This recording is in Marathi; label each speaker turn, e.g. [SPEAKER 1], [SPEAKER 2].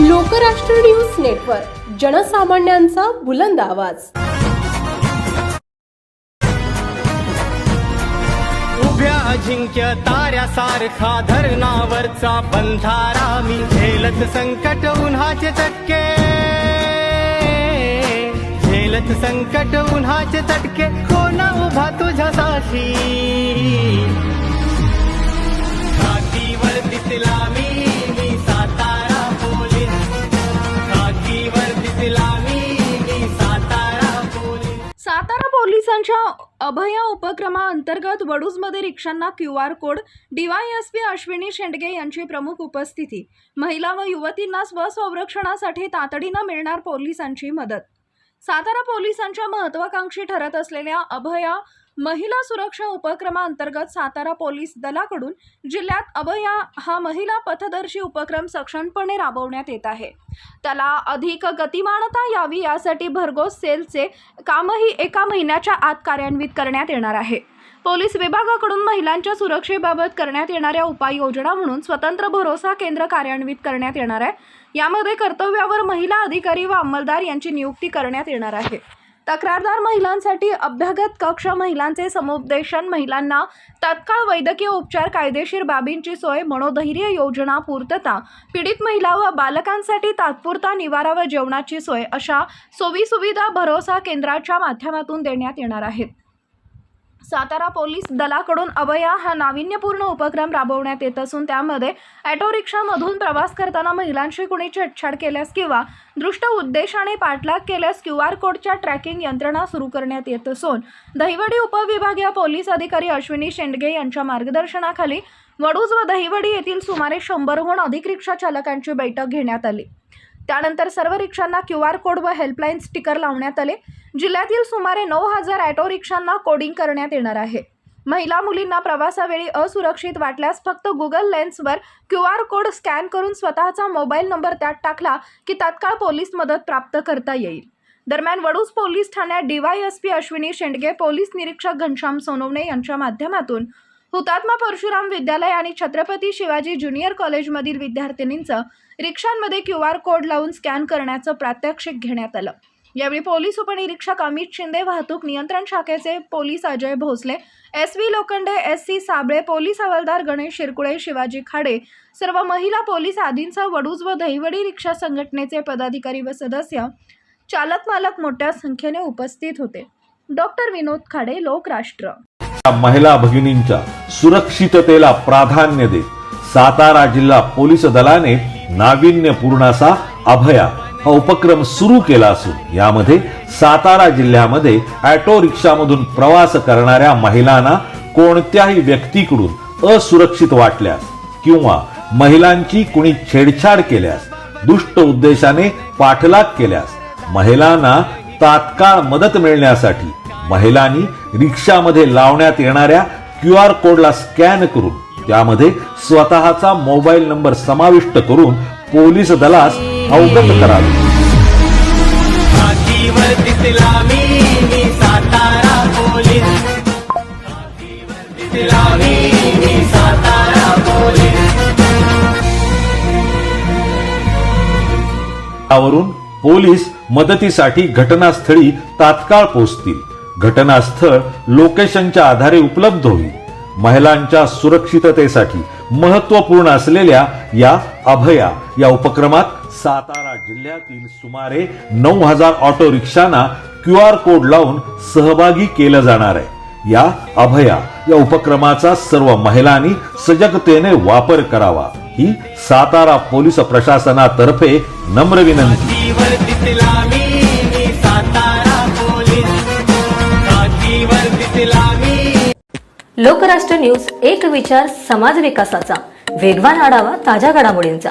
[SPEAKER 1] लोकराष्ट्र न्यूज नेटवर्क जनसामान्यांचा बुलंद आवाज.
[SPEAKER 2] उभ्या अजिंक्य ताऱ्यासारखा धरणावरचा बंधारा मी झेलत संकट उन्हाचे चटके. झेलत संकट उन्हाचे चटके कोणा उभा तुझ्यासाठी? सातारा
[SPEAKER 3] पोलिसांच्या अभया उपक्रमाअंतर्गत वडूजमध्ये रिक्षांना Q R code DYSP Ashwini Shendge यांची प्रमुख उपस्थिती. महिला व युवतींना स्वसंरक्षणासाठी तातडीनं मिळणार पोलिसांची मदत. सातारा पोलिसांच्या महत्वाकांक्षी ठरत असलेल्या अभया महिला सुरक्षा उपक्रमाअंतर्गत सातारा पोलीस दलाकडून जिल्ह्यात अभया हा महिला पथदर्शी उपक्रम सक्षमपणे राबवण्यात येत आहे. त्याला अधिक गतिमानता यावी यासाठी भरघोस सेलचे कामही एका महिन्याच्या आत कार्यान्वित करण्यात येणार आहे. पोलीस विभागाकडून महिलांच्या सुरक्षेबाबत करण्यात येणाऱ्या उपाययोजना म्हणून स्वतंत्र भरोसा केंद्र कार्यान्वित करण्यात येणार आहे. यामध्ये कर्तव्यावर महिला अधिकारी व अंमलदार यांची नियुक्ती करण्यात येणार आहे. तक्रारदार महिलांसाठी अभ्यागत कक्ष महिलांचे समुपदेशन महिलांना तत्काळ वैद्यकीय उपचार कायदेशीर बाबींची सोय मनोधैर्य योजना पूर्तता पीडित महिला व बालकांसाठी तात्पुरता निवारा व जेवणाची सोय अशा सोयीसुविधा भरोसा केंद्राच्या माध्यमातून देण्यात येणार आहेत. सातारा पोलीस दलाकडून अभया हा नाविन्यपूर्ण उपक्रम राबवण्यात येत असून त्यामध्ये ॲटो रिक्षामधून प्रवास करताना महिलांशी कुणी छेडछाड केल्यास किंवा दृष्ट उद्देशाने पाठलाग केल्यास क्यू आर कोडच्या ट्रॅकिंग यंत्रणा सुरू करण्यात येत असून दहिवडी उपविभागीय पोलीस अधिकारी अश्विनी शेंडगे यांच्या मार्गदर्शनाखाली वडूज व दहिवडी येथील सुमारे शंभरहून अधिक रिक्षा चालकांची बैठक घेण्यात आली. त्यानंतर सर्व रिक्षांना क्यू आर कोड व हेल्पलाईन स्टिकर लावण्यात आले. जिल्ह्यातील सुमारे नऊ हजार ॲटो रिक्षांना कोडिंग करण्यात येणार आहे. महिला मुलींना प्रवासावेळी असुरक्षित वाटल्यास फक्त गुगल लेन्सवर क्यू आर कोड स्कॅन करून स्वतःचा मोबाईल नंबर त्यात टाकला की तात्काळ पोलीस मदत प्राप्त करता येईल. दरम्यान वडूज पोलीस ठाण्यात डीवायएसपी अश्विनी शेंडगे पोलीस निरीक्षक घनश्याम सोनवणे यांच्या माध्यमातून हुतात्मा परशुराम विद्यालय आणि छत्रपती शिवाजी ज्युनियर कॉलेजमधील विद्यार्थिनींचं रिक्षांमध्ये क्यू आर कोड लावून स्कॅन करण्याचं प्रात्यक्षिक घेण्यात आलं. यावेळी पोलीस उपनिरीक्षक अमित शिंदे वाहतूक नियंत्रण शाखेचे police Ajay Bhosale S V Lokhande S C Sable police हवालदार गणेश शिरकुळे शिवाजी खाडे सर्व महिला पोलीस आदींसह वडूज व दहिवडी रिक्षा संघटनेचे पदाधिकारी व सदस्य चालक मालक मोठ्या संख्येने उपस्थित होते. डॉक्टर विनोद खाडे लोकराष्ट्र.
[SPEAKER 4] महिला भगिनींच्या सुरक्षिततेला प्राधान्य देत सातारा जिल्हा पोलीस दलाने नाविन्यपूर्ण असा अभया हा उपक्रम सुरू केला असून यामध्ये सातारा जिल्ह्यामध्ये ऑटो रिक्षामधून प्रवास करणाऱ्या महिलांना कोणत्याही व्यक्तीकडून असुरक्षित वाटल्यास किंवा महिलांची कुणी छेडछाड केल्यास दुष्ट उद्देशाने पाठलाग केल्यास महिलांना तात्काळ मदत मिळण्यासाठी महिलांनी रिक्षामध्ये लावण्यात येणाऱ्या क्यू आर कोडला स्कॅन करून त्यामध्ये स्वतःचा मोबाईल नंबर समाविष्ट करून पोलीस दलास अवगत करावे. त्यावरून पोलीस. मदतीसाठी घटनास्थळी तात्काळ पोहोचतील. घटनास्थळ लोकेशनच्या आधारे उपलब्ध होईल. महिलांच्या सुरक्षिततेसाठी महत्त्वपूर्ण असलेल्या या अभया या उपक्रमात सातारा जिल्ह्यातील सुमारे नऊ हजार ऑटो रिक्षांना क्यू आर कोड लावून सहभागी केलं जाणार आहे. या अभया या उपक्रमाचा सर्व महिलांनी सजगतेने वापर करावा. ही सातारा पोलीस प्रशासनातर्फे नम्र विनंती.
[SPEAKER 5] लोकराष्ट्र न्यूज एक विचार समाज विकासाचा. वेगवान आढावा ताज्या घडामोडींचा.